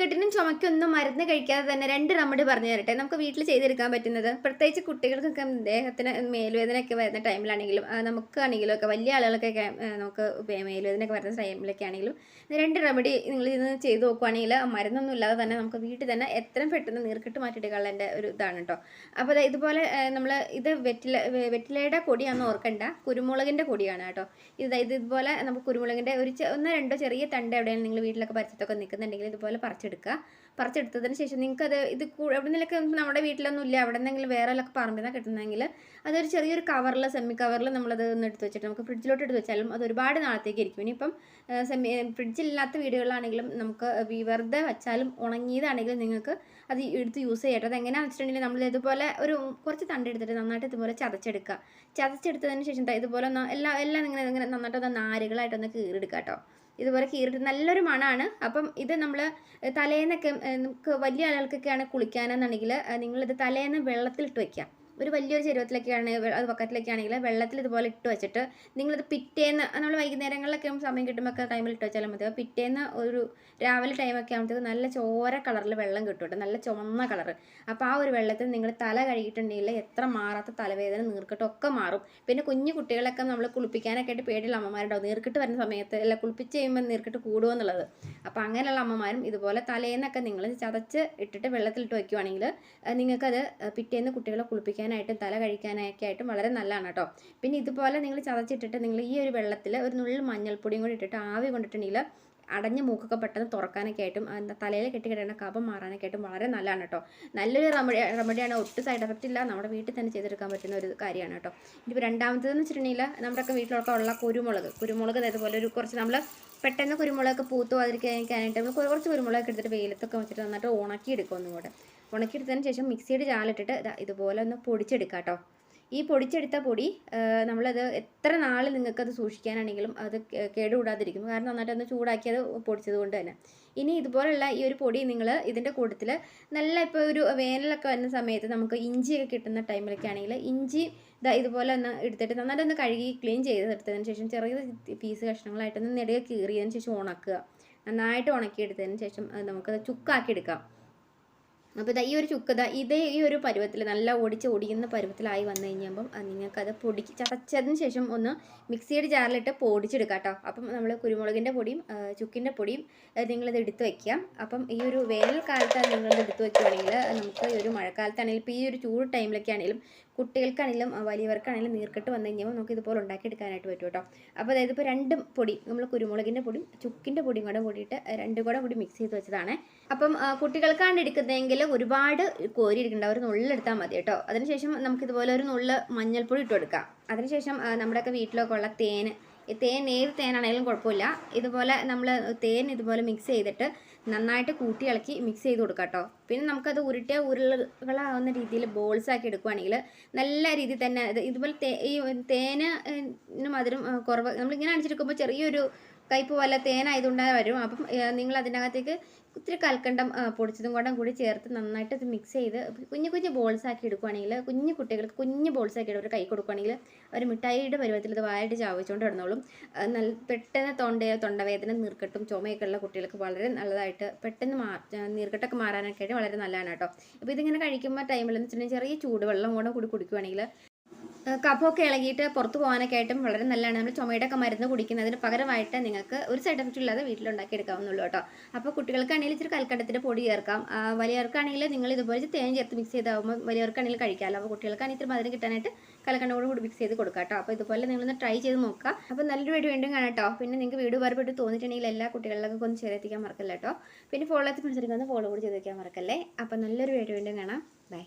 നീർക്കെട്ടിനും ചുമക്കൊന്നും മരുന്ന് കഴിക്കാതെ തന്നെ രണ്ട് റെമഡി പറഞ്ഞു തരട്ടെ. നമുക്ക് വീട്ടിൽ ചെയ്തെടുക്കാൻ പറ്റുന്നത് പ്രത്യേകിച്ച് കുട്ടികൾക്കൊക്കെ ദേഹത്തിന് മേലുവേദനയൊക്കെ വരുന്ന ടൈമിലാണെങ്കിലും നമുക്കാണെങ്കിലും ഒക്കെ വലിയ ആളുകൾക്കൊക്കെ നമുക്ക് മേലുവേദനയൊക്കെ വരുന്ന ടൈമിലൊക്കെ ആണെങ്കിലും രണ്ട് റെമഡി നിങ്ങൾ ഇന്ന് ചെയ്ത് നോക്കുവാണെങ്കിൽ മരുന്നൊന്നും ഇല്ലാതെ തന്നെ നമുക്ക് വീട്ടിൽ തന്നെ എത്രയും പെട്ടെന്ന് നീർക്കിട്ട് മാറ്റിയിട്ട് കളേണ്ട ഒരു ഇതാണ് കേട്ടോ. അപ്പോൾ ഇതുപോലെ നമ്മൾ ഇത് വെറ്റില വെറ്റിലയുടെ പൊടിയാണെന്ന് ഓർക്കണ്ട. കുരുമുളകിന്റെ പൊടിയാണ് കേട്ടോ. ഇത് ഇതുപോലെ നമുക്ക് കുരുമുളകിന്റെ ഒരു ഒന്നോ രണ്ടോ ചെറിയ തണ്ട് എവിടെയാണ് നിങ്ങൾ വീട്ടിലൊക്കെ പരിസരത്തൊക്കെ നിൽക്കുന്നുണ്ടെങ്കിൽ ഇതുപോലെ പറിച്ചെടുക്കുക പറിച്ചെടുത്തതിന് ശേഷം നിങ്ങൾക്ക് അത് ഇത് എവിടെ നിന്നൊക്കെ നമ്മുടെ വീട്ടിലൊന്നും ഇല്ല എവിടെ നിന്നെങ്കിലും വേറെ ഒക്കെ പറമ്പിൽ കിട്ടുന്നതെങ്കിൽ അതൊരു ചെറിയൊരു കവറിൽ സെമി കവറിൽ നമ്മളത് ഒന്ന് എടുത്ത് വെച്ചിട്ട് നമുക്ക് ഫ്രിഡ്ജിലോട്ട് എടുത്ത് വെച്ചാലും അത് ഒരുപാട് നാളത്തേക്ക് ഇരിക്കും. ഇനിയിപ്പം സെമി ഫ്രിഡ്ജില്ലാത്ത വീടുകളാണെങ്കിലും നമുക്ക് വെറുതെ വെച്ചാലും ഉണങ്ങിയതാണെങ്കിലും നിങ്ങൾക്ക് അത് എടുത്ത് യൂസ് ചെയ്യട്ടെ. അത് എങ്ങനെയാണെന്ന് വെച്ചിട്ടുണ്ടെങ്കിൽ നമ്മൾ ഇതുപോലെ ഒരു കുറച്ച് തണ്ട് എടുത്തിട്ട് നന്നായിട്ട് ഇതുപോലെ ചതച്ചെടുക്കുക. ചതച്ചെടുത്തതിന് ശേഷം ഇതുപോലെ ഒന്ന് എല്ലാം എല്ലാം ഇങ്ങനെ ഇങ്ങനെ നന്നായിട്ട് ഒന്ന് നാരുകളായിട്ടൊന്ന് കേട്ടോ. ഇതുപോലെ കീറിട്ട് നല്ലൊരു മണമാണ് അപ്പം ഇത് നമ്മൾ തലേന്നൊക്കെ നമുക്ക് വലിയ ആളുകൾക്കൊക്കെയാണ് കുളിക്കാനെന്നുണ്ടെങ്കിൽ നിങ്ങളിത് തലേന്ന് വെള്ളത്തിലിട്ട് വെക്കുക ഒരു വലിയൊരു ചെരുവത്തിലൊക്കെയാണ് അത് പക്കത്തിലൊക്കെ ആണെങ്കിൽ വെള്ളത്തിൽ ഇതുപോലെ ഇട്ട് വെച്ചിട്ട് നിങ്ങളിത് പിറ്റേന്ന് നമ്മൾ വൈകുന്നേരങ്ങളിലൊക്കെ സമയം കിട്ടുമ്പോൾ ടൈമിൽ ഇട്ട് വെച്ചാലും മതി. പിറ്റേന്ന് ഒരു രാവിലെ ടൈമൊക്കെ ആകുമ്പോഴത്തേക്ക് നല്ല ചോര കളറിൽ വെള്ളം കിട്ടും കേട്ടോ നല്ല ചുമന്ന കളർ അപ്പോൾ ആ ഒരു വെള്ളത്തിൽ നിങ്ങൾ തല കഴുകിയിട്ടുണ്ടെങ്കിൽ എത്ര മാറാത്ത തലവേദന നീർക്കെട്ടും ഒക്കെ മാറും. പിന്നെ കുഞ്ഞു കുട്ടികളൊക്കെ നമ്മൾ കുളിപ്പിക്കാനൊക്കെ ആയിട്ട് പേടിയുള്ള അമ്മമാരുണ്ടാവും. നീർക്കെട്ട് വരുന്ന സമയത്ത് അല്ല കുളിപ്പിച്ച് കഴിയുമ്പോൾ നീർക്കെട്ട് കൂടുമോ എന്നുള്ളത്. അപ്പോൾ അങ്ങനെയുള്ള അമ്മമാരും ഇതുപോലെ തലേന്നൊക്കെ നിങ്ങൾ ചതച്ച് ഇട്ടിട്ട് വെള്ളത്തിലിട്ട് വയ്ക്കുവാണെങ്കിൽ നിങ്ങൾക്കത് പിറ്റേന്ന് കുട്ടികളെ കുളിപ്പിക്കാനായിട്ടും തല കഴിക്കാനൊക്കെ ആയിട്ടും വളരെ നല്ലതാണ് കേട്ടോ. പിന്നെ ഇതുപോലെ നിങ്ങൾ ചതച്ചിട്ടിട്ട് നിങ്ങൾ ഈ ഒരു വെള്ളത്തിൽ ഒരു നുള്ളിൽ മഞ്ഞൾപ്പൊടിയും കൂടി ഇട്ടിട്ട് ആവി കൊണ്ടിട്ടുണ്ടെങ്കിൽ അടഞ്ഞ മൂക്കൊക്കെ പെട്ടെന്ന് തുറക്കാനൊക്കെ ആയിട്ടും എന്താ തലയിൽ കെട്ടിക്കിടേണ്ട കഫം മാറാനൊക്കെ ആയിട്ടും വളരെ നല്ലതാണ് കേട്ടോ. നല്ലൊരു റെമഡി റെമഡിയാണ്. ഒട്ടും സൈഡ് എഫക്റ്റ് ഇല്ല. നമ്മുടെ വീട്ടിൽ തന്നെ ചെയ്തെടുക്കാൻ പറ്റുന്ന ഒരു കാര്യമാണ് കേട്ടോ. ഇനിയിപ്പോൾ രണ്ടാമത്തേതെന്ന് വെച്ചിട്ടുണ്ടെങ്കിൽ നമ്മുടെയൊക്കെ വീട്ടിലൊക്കെ ഉള്ള കുരുമുളക് കുരുമുളക് ഇതുപോലെ ഒരു കുറച്ച് നമ്മൾ പെട്ടെന്ന് കുരുമുളകൊക്കെ പൂത്തു അതിരിക്കാനായിട്ട് നമ്മൾ കുറച്ച് കുരുമുളകൊക്കെ എടുത്തിട്ട് വെയിലത്തൊക്കെ വെച്ചിട്ട് നന്നായിട്ട് ഉണക്കി എടുക്കും ഒന്നും കൂടെ ഉണക്കിയെടുത്തതിന് ശേഷം മിക്സിയുടെ ചാലിട്ടിട്ട് ഇതുപോലെ ഒന്ന് പൊടിച്ചെടുക്കുക കേട്ടോ ഈ പൊടിച്ചെടുത്ത പൊടി നമ്മളത് എത്ര നാൾ നിങ്ങൾക്കത് സൂക്ഷിക്കാനാണെങ്കിലും അത് കേടുകൂടാതിരിക്കും. കാരണം നന്നായിട്ട് ഒന്ന് ചൂടാക്കി അത് പൊടിച്ചത് കൊണ്ട് തന്നെ. ഇനി ഇതുപോലുള്ള ഈ ഒരു പൊടി നിങ്ങൾ ഇതിന്റെ കൂട്ടത്തിൽ നല്ല ഇപ്പോൾ ഒരു വേനലൊക്കെ വരുന്ന സമയത്ത് നമുക്ക് ഇഞ്ചിയൊക്കെ കിട്ടുന്ന ടൈമിലൊക്കെ ആണെങ്കിൽ ഇഞ്ചി ഇതാ ഇതുപോലെ ഒന്ന് എടുത്തിട്ട് നന്നായിട്ട് ഒന്ന് കഴുകി ക്ലീൻ ചെയ്തെടുത്തതിന് ശേഷം ചെറിയ പീസ് കഷ്ണങ്ങളായിട്ടൊന്ന് നെടുക കീറിയതിന് ശേഷം ഉണക്കുക. നന്നായിട്ട് ഉണക്കിയെടുത്തതിന് ശേഷം നമുക്കത് ചുക്കാക്കി എടുക്കാം. അപ്പോൾ ഇതാ ഈ ഒരു ചുക്ക് ഇതാ ഇതേ ഈ ഒരു പരുവത്തിൽ നല്ല ഒടിച്ച് ഒടിയുന്ന പരുവത്തിലായി വന്നു കഴിഞ്ഞപ്പം നിങ്ങൾക്കത് പൊടിക്ക് ചതച്ചതിന് ശേഷം ഒന്ന് മിക്സിയുടെ ജാറിലിട്ട് പൊടിച്ചെടുക്കാം കേട്ടോ. അപ്പം നമ്മൾ കുരുമുളകിന്റെ പൊടിയും ചുക്കിന്റെ പൊടിയും നിങ്ങളിത് എടുത്ത് വയ്ക്കുക അപ്പം ഈ ഒരു വേനൽക്കാലത്ത് നിങ്ങളിത് എടുത്ത് വയ്ക്കുകയാണെങ്കിൽ നമുക്ക് ഈ ഒരു മഴക്കാലത്താണെങ്കിലും ഇപ്പോൾ ഈ ഒരു ചൂട് ടൈമിലൊക്കെ ആണെങ്കിലും കുട്ടികൾക്കാണെങ്കിലും വലിയവർക്കാണെങ്കിലും നീർക്കെട്ട് വന്നു കഴിഞ്ഞാൽ നമുക്ക് ഇതുപോലെ ഉണ്ടാക്കിയെടുക്കാനായിട്ട് പറ്റും കേട്ടോ. അപ്പോൾ അതായത് ഇപ്പോൾ രണ്ട് പൊടി നമ്മൾ കുരുമുളകിന്റെ പൊടിയും ചുക്കിന്റെ പൊടിയും കൂടെ കൂടിയിട്ട് രണ്ടും കൂടെ കൂടി മിക്സ് ചെയ്ത് വെച്ചതാണ്. അപ്പം കുട്ടികൾക്കാണ് എടുക്കുന്നതെങ്കിൽ ഒരുപാട് കോരി എടുക്കേണ്ട ഒരു നുള്ളെടുത്താൽ മതി കേട്ടോ. അതിനുശേഷം നമുക്ക് ഇതുപോലെ ഒരു നുള്ള് മഞ്ഞൾപ്പൊടി ഇട്ട് കൊടുക്കാം. അതിനുശേഷം നമ്മുടെയൊക്കെ വീട്ടിലൊക്കെ ഉള്ള തേൻ തേൻ ഏത് തേനാണെങ്കിലും കുഴപ്പമില്ല. ഇതുപോലെ നമ്മൾ തേൻ ഇതുപോലെ മിക്സ് ചെയ്തിട്ട് നന്നായിട്ട് കൂട്ടി ഇളക്കി മിക്സ് ചെയ്ത് കൊടുക്കാം കേട്ടോ. പിന്നെ നമുക്കത് ഉരുട്ടിയ ഉരുളകളാവുന്ന രീതിയിൽ ബോൾസ് ആക്കി എടുക്കുവാണെങ്കിൽ നല്ല രീതിയിൽ തന്നെ ഇതുപോലെ തേ ഈ തേന് മധുരം കുറവ് നമ്മളിങ്ങനെ അടിച്ചെടുക്കുമ്പോൾ ചെറിയൊരു കയ്പ് പോലെ തേനായതുകൊണ്ട് വരും. അപ്പം നിങ്ങൾ അതിനകത്തേക്ക് ഇത്തിരി കൽക്കണ്ടം പൊടിച്ചതും കൂടെ കൂടി ചേർത്ത് നന്നായിട്ട് ഇത് മിക്സ് ചെയ്ത് കുഞ്ഞു കുഞ്ഞു ബോൾസ് ആക്കി എടുക്കുവാണെങ്കിൽ കുഞ്ഞു കുട്ടികൾക്ക് കുഞ്ഞു ബോൾസ് ആക്കി എടുക്കുക കൈ കൊടുക്കുവാണെങ്കിൽ അവർ മിഠായിയുടെ പരുവത്തിൽ ഇത് വായിട്ട് ചാവിച്ചുകൊണ്ട് കിടന്നോളും. നല്ല പെട്ടെന്ന് തൊണ്ട തൊണ്ടവേദന നീർക്കെട്ടും ചുമയൊക്കെ ഉള്ള കുട്ടികൾക്ക് വളരെ നല്ലതായിട്ട് പെട്ടെന്ന് മാ നീർക്കെട്ടൊക്കെ മാറാനൊക്കെ ആയിട്ട് വളരെ നല്ലതാണ് കേട്ടോ. അപ്പോൾ ഇതിങ്ങനെ കഴിക്കുമ്പോൾ ടൈമിൽ എന്ന് വെച്ചിട്ടുണ്ടെങ്കിൽ ചെറിയ ചൂടുവെള്ളം കൂടെ കൂടി കുടിക്കുവാണെങ്കിൽ ഏഹ് കഫമൊക്കെ ഇളകിയിട്ട് പുറത്ത് പോകാനൊക്കെ ആയിട്ടും വളരെ നല്ലതാണ്. നമ്മൾ ചുമയുടെ ഒക്കെ മരുന്ന് കുടിക്കുന്നതിന് പകരമായിട്ട് നിങ്ങൾക്ക് ഒരു സൈഡ് എഫക്റ്റ് ഇല്ലാതെ വീട്ടിലുണ്ടാക്കി എടുക്കാവുന്നുള്ളൂ കേട്ടോ. അപ്പോൾ കുട്ടികൾക്കാണെങ്കിൽ ഇച്ചിരി കൽക്കണ്ടത്തിന്റെ പൊടി ചേർക്കാം. വലിയവർക്കാണെങ്കിൽ നിങ്ങൾ ഇതുപോലെ തേൻ ചേർത്ത് മിക്സ് ചെയ്താകുമ്പോൾ വലിയവർക്കാണെങ്കിൽ കഴിക്കാമല്ലോ. അപ്പോൾ കുട്ടികൾക്കാണെങ്കിൽ ഇത്തിരി മധുരം കിട്ടാനായിട്ട് കലക്കണ്ട കൂടെ മിക്സ് ചെയ്ത് കൊടുക്കാം കേട്ടോ. അപ്പോൾ ഇതുപോലെ നിങ്ങളൊന്ന് ട്രൈ ചെയ്ത് നോക്കുക അപ്പോൾ നല്ലൊരു വീഡിയോ വീണ്ടും കാണാം കേട്ടോ. പിന്നെ നിങ്ങൾക്ക് വീഡിയോ ഉപകാരപ്പെട്ട് തോന്നിയിട്ടുണ്ടെങ്കിൽ എല്ലാ കുട്ടികളിലൊക്കെ ഒന്ന് ഷെയർ എത്തിക്കാൻ മറക്കല്ല കേട്ടോ. പിന്നെ ഫോളോ എത്തി മനസ്സിലാക്കുന്ന ഫോളോ കൂടി ചെയ്ത് വെക്കാൻ മറക്കല്ലേ? അപ്പോൾ നല്ലൊരു വീഡിയോ വീണ്ടും കാണാം. ബൈ